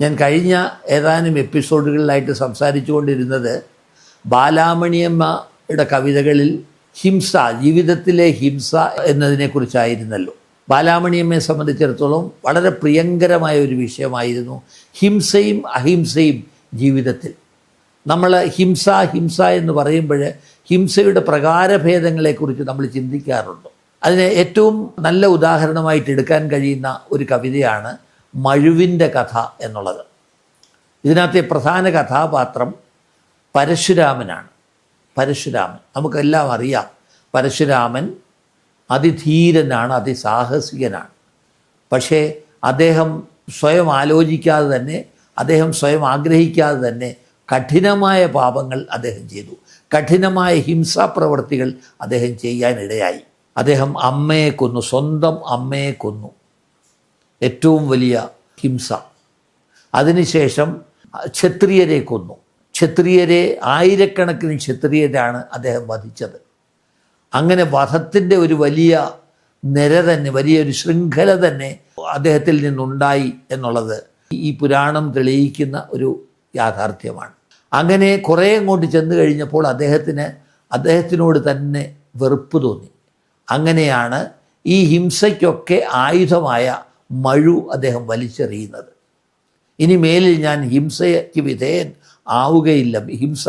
ഞാൻ കഴിഞ്ഞ ഏതാനും എപ്പിസോഡുകളിലായിട്ട് സംസാരിച്ചു കൊണ്ടിരുന്നത് ബാലാമണിയമ്മയുടെ കവിതകളിൽ ഹിംസ ജീവിതത്തിലെ ഹിംസ എന്നതിനെക്കുറിച്ചായിരുന്നല്ലോ. ബാലാമണിയമ്മയെ സംബന്ധിച്ചിടത്തോളം വളരെ പ്രിയങ്കരമായ ഒരു വിഷയമായിരുന്നു ഹിംസയും അഹിംസയും ജീവിതത്തിൽ. നമ്മൾ ഹിംസ ഹിംസ എന്ന് പറയുമ്പോൾ ഹിംസയുടെ പ്രകാരഭേദങ്ങളെക്കുറിച്ച് നമ്മൾ ചിന്തിക്കാറുണ്ട്. അതിന് ഏറ്റവും നല്ല ഉദാഹരണമായിട്ട് എടുക്കാൻ കഴിയുന്ന ഒരു കവിതയാണ് മഴുവിന്റെ കഥ എന്നുള്ളത്. ഇതിനകത്തെ പ്രധാന കഥാപാത്രം പരശുരാമനാണ്. പരശുരാമൻ. നമുക്കെല്ലാം അറിയാം. പരശുരാമൻ അതിധീരനാണ് അതിസാഹസികനാണ്. പക്ഷേ അദ്ദേഹം സ്വയം ആലോചിക്കാതെ തന്നെ അദ്ദേഹം സ്വയം ആഗ്രഹിക്കാതെ തന്നെ കഠിനമായ പാപങ്ങൾ അദ്ദേഹം ചെയ്തു. കഠിനമായ ഹിംസാ പ്രവൃത്തികൾ അദ്ദേഹം ചെയ്യാനിടയായി. അദ്ദേഹം അമ്മയെ കൊന്നു സ്വന്തം അമ്മയെ കൊന്നു. ഏറ്റവും വലിയ ഹിംസ. അതിനുശേഷം ക്ഷത്രിയരെ കൊന്നു. ക്ഷത്രിയരെ ആയിരക്കണക്കിന് ക്ഷത്രിയരാണ് അദ്ദേഹം വധിച്ചത്. അങ്ങനെ വധത്തിന്റെ ഒരു വലിയ നിര തന്നെ വലിയൊരു ശൃംഖല തന്നെ അദ്ദേഹത്തിൽ നിന്നുണ്ടായി എന്നുള്ളത് ഈ പുരാണം തെളിയിക്കുന്ന ഒരു യാഥാർത്ഥ്യമാണ്. അങ്ങനെ കുറേ അങ്ങോട്ട് ചെന്ന് കഴിഞ്ഞപ്പോൾ അദ്ദേഹത്തിന് അദ്ദേഹത്തിനോട് തന്നെ വെറുപ്പ് തോന്നി. അങ്ങനെയാണ് ഈ ഹിംസയ്ക്കൊക്കെ ആയുധമായ മഴു അദ്ദേഹം വലിച്ചെറിയുന്നത്. ഇനി മേലിൽ ഞാൻ ഹിംസയ്ക്ക് വിധേയൻ ആവുകയില്ല. ഹിംസ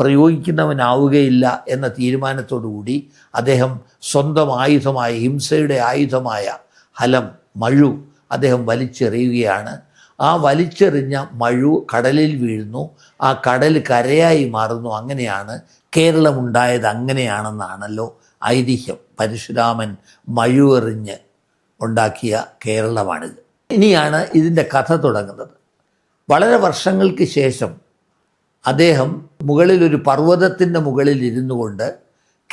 പ്രയോഗിക്കുന്നവനാവുകയില്ല എന്ന തീരുമാനത്തോടുകൂടി അദ്ദേഹം സ്വന്തം ആയുധമായ ഹിംസയുടെ ആയുധമായ ഹലം മഴു അദ്ദേഹം വലിച്ചെറിയുകയാണ്. ആ വലിച്ചെറിഞ്ഞ മഴു കടലിൽ വീഴുന്നു. ആ കടൽ കരയായി മാറുന്നു. അങ്ങനെയാണ് കേരളമുണ്ടായത്. അങ്ങനെയാണെന്നാണല്ലോ ഐതിഹ്യം. പരശുരാമൻ മഴുവെറിഞ്ഞ് ഉണ്ടാക്കിയ കേരളമാണിത്. ഇനിയാണ് ഇതിന്റെ കഥ തുടങ്ങുന്നത്. വളരെ വർഷങ്ങൾക്ക് ശേഷം അദ്ദേഹം മുകളിലൊരു പർവതത്തിന്റെ മുകളിൽ ഇരുന്നു കൊണ്ട്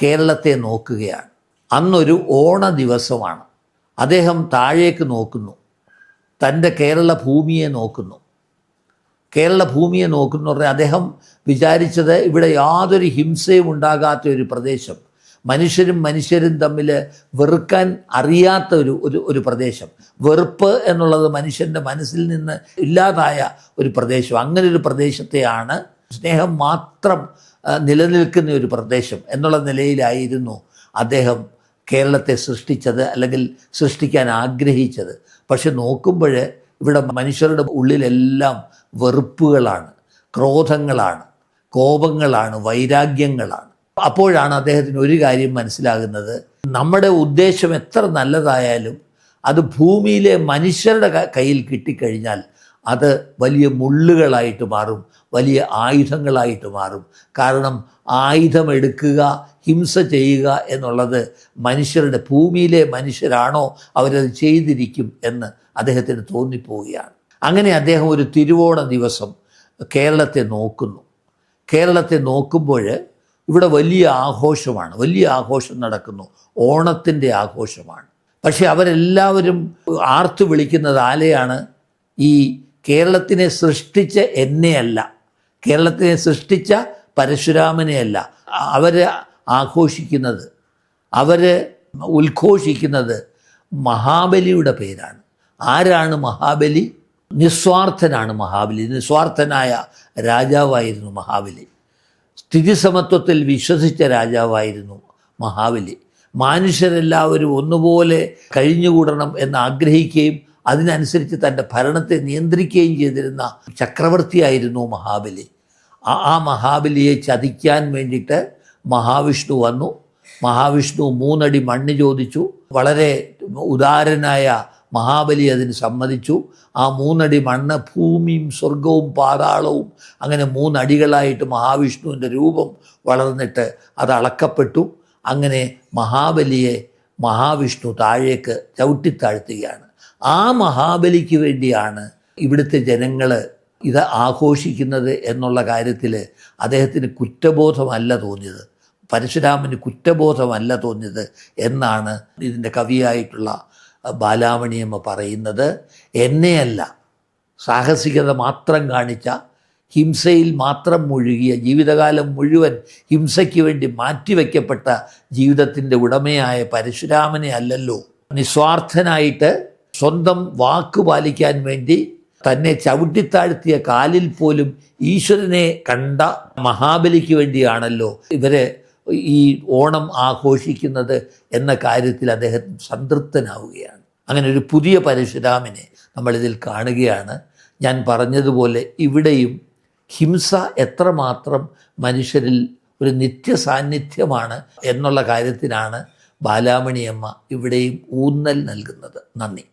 കേരളത്തെ നോക്കുകയാണ്. അന്നൊരു ഓണ ദിവസമാണ്. അദ്ദേഹം താഴേക്ക് നോക്കുന്നു. തന്റെ കേരള ഭൂമിയെ നോക്കുന്നു. കേരള ഭൂമിയെ നോക്കുന്നു പറഞ്ഞാൽ അദ്ദേഹം വിചാരിച്ചത് ഇവിടെ യാതൊരു ഹിംസയും ഉണ്ടാകാത്ത ഒരു പ്രദേശം മനുഷ്യരും മനുഷ്യരും തമ്മിൽ വെറുക്കാൻ അറിയാത്ത ഒരു ഒരു ഒരു പ്രദേശം. വെറുപ്പ് എന്നുള്ളത് മനുഷ്യന്റെ മനസ്സിൽ നിന്ന് ഇല്ലാതായ ഒരു പ്രദേശം. അങ്ങനെ ഒരു പ്രദേശത്തെയാണ് സ്നേഹം മാത്രം നിലനിൽക്കുന്ന ഒരു പ്രദേശം എന്നുള്ള നിലയിലായിരുന്നു അദ്ദേഹം കേരളത്തെ സൃഷ്ടിച്ചത് അല്ലെങ്കിൽ സൃഷ്ടിക്കാൻ ആഗ്രഹിച്ചത്. പക്ഷെ നോക്കുമ്പോൾ ഇവിടെ മനുഷ്യരുടെ ഉള്ളിലെല്ലാം വെറുപ്പുകളാണ് ക്രോധങ്ങളാണ് കോപങ്ങളാണ് വൈരാഗ്യങ്ങളാണ്. അപ്പോഴാണ് അദ്ദേഹത്തിന് ഒരു കാര്യം മനസ്സിലാകുന്നത്. നമ്മുടെ ഉദ്ദേശം എത്ര നല്ലതായാലും അത് ഭൂമിയിലെ മനുഷ്യരുടെ കയ്യിൽ കിട്ടിക്കഴിഞ്ഞാൽ അത് വലിയ മുള്ളുകളായിട്ട് മാറും വലിയ ആയുധങ്ങളായിട്ട് മാറും. കാരണം ആയുധമെടുക്കുക ഹിംസ ചെയ്യുക എന്നുള്ളത് മനുഷ്യരുടെ ഭൂമിയിലെ മനുഷ്യരാണോ അവരത് ചെയ്തിരിക്കും എന്ന് അദ്ദേഹത്തിന് തോന്നിപ്പോവുകയാണ്. അങ്ങനെ അദ്ദേഹം ഒരു തിരുവോണ ദിവസം കേരളത്തെ നോക്കുന്നു. കേരളത്തെ നോക്കുമ്പോൾ ഇവിടെ വലിയ ആഘോഷമാണ്. വലിയ ആഘോഷം നടക്കുന്നു. ഓണത്തിന്റെ ആഘോഷമാണ്. പക്ഷേ അവരെല്ലാവരും ആർത്തു വിളിക്കുന്നത് ആലയാണ്. ഈ കേരളത്തിനെ സൃഷ്ടിച്ച എന്നെയല്ല. കേരളത്തിനെ സൃഷ്ടിച്ച പരശുരാമനെയല്ല അവർ ആഘോഷിക്കുന്നത്. അവർ ഉദ്ഘോഷിക്കുന്നത് മഹാബലിയുടെ പേരാണ്. ആരാണ് മഹാബലി? നിസ്വാർത്ഥനാണ് മഹാബലി. നിസ്വാർത്ഥനായ രാജാവായിരുന്നു മഹാബലി. സ്ഥിതിസമത്വത്തിൽ വിശ്വസിച്ച രാജാവായിരുന്നു മഹാബലി. മനുഷ്യരെല്ലാവരും ഒന്നുപോലെ കഴിഞ്ഞുകൂടണം എന്ന് ആഗ്രഹിക്കുകയും അതിനനുസരിച്ച് തന്റെ ഭരണത്തെ നിയന്ത്രിക്കുകയും ചെയ്തിരുന്ന ചക്രവർത്തിയായിരുന്നു മഹാബലി. ആ മഹാബലിയെ ചതിക്കാൻ വേണ്ടിയിട്ട് മഹാവിഷ്ണു വന്നു. മഹാവിഷ്ണു മൂന്നടി മണ്ണ് ചോദിച്ചു. വളരെ ഉദാരനായ മഹാബലി അതിന് സമ്മതിച്ചു. ആ മൂന്നടി മണ്ണ് ഭൂമിയും സ്വർഗവും പാതാളവും അങ്ങനെ മൂന്നടികളായിട്ട് മഹാവിഷ്ണുവിന്റെ രൂപം വളർന്നിട്ട് അത് അളക്കപ്പെട്ടു. അങ്ങനെ മഹാബലിയെ മഹാവിഷ്ണു താഴേക്ക് ചവിട്ടിത്താഴ്ത്തുകയാണ്. ആ മഹാബലിക്ക് വേണ്ടിയാണ് ഇവിടുത്തെ ജനങ്ങൾ ഇത് ആഘോഷിക്കുന്നത് എന്നുള്ള കാര്യത്തിൽ അദ്ദേഹത്തിന് കുറ്റബോധമല്ല തോന്നിയത്. പരശുരാമന് കുറ്റബോധമല്ല തോന്നിയത് എന്നാണ് ഇതിന്റെ കവിയായിട്ടുള്ള ബാലാമണിയമ്മ പറയുന്നത് എന്നെയല്ല സാഹസികത മാത്രം കാണിച്ച ഹിംസയിൽ മാത്രം മുഴുകിയ ജീവിതകാലം മുഴുവൻ ഹിംസയ്ക്ക് വേണ്ടി മാറ്റിവെക്കപ്പെട്ട ജീവിതത്തിന്റെ ഉടമയായ പരശുരാമനെ അല്ലല്ലോ. നിസ്വാർത്ഥനായിട്ട് സ്വന്തം വാക്ക് പാലിക്കാൻ വേണ്ടി തന്നെ ചവിട്ടിത്താഴ്ത്തിയ കാലിൽ പോലും ഈശ്വരനെ കണ്ട മഹാബലിക്ക് വേണ്ടിയാണല്ലോ ഇവരെ ഈ ഓണം ആഘോഷിക്കുന്നത് എന്ന കാര്യത്തിൽ അദ്ദേഹം സംതൃപ്തനാവുകയാണ്. അങ്ങനെ ഒരു പുതിയ പരശുരാമനെ നമ്മളിതിൽ കാണുകയാണ്. ഞാൻ പറഞ്ഞതുപോലെ ഇവിടെയും ഹിംസ എത്രമാത്രം മനുഷ്യരിൽ ഒരു നിത്യ സാന്നിധ്യമാണ് എന്നുള്ള കാര്യത്തിനാണ് ബാലാമണിയമ്മ ഇവിടെയും ഊന്നൽ നൽകുന്നത്. നന്ദി.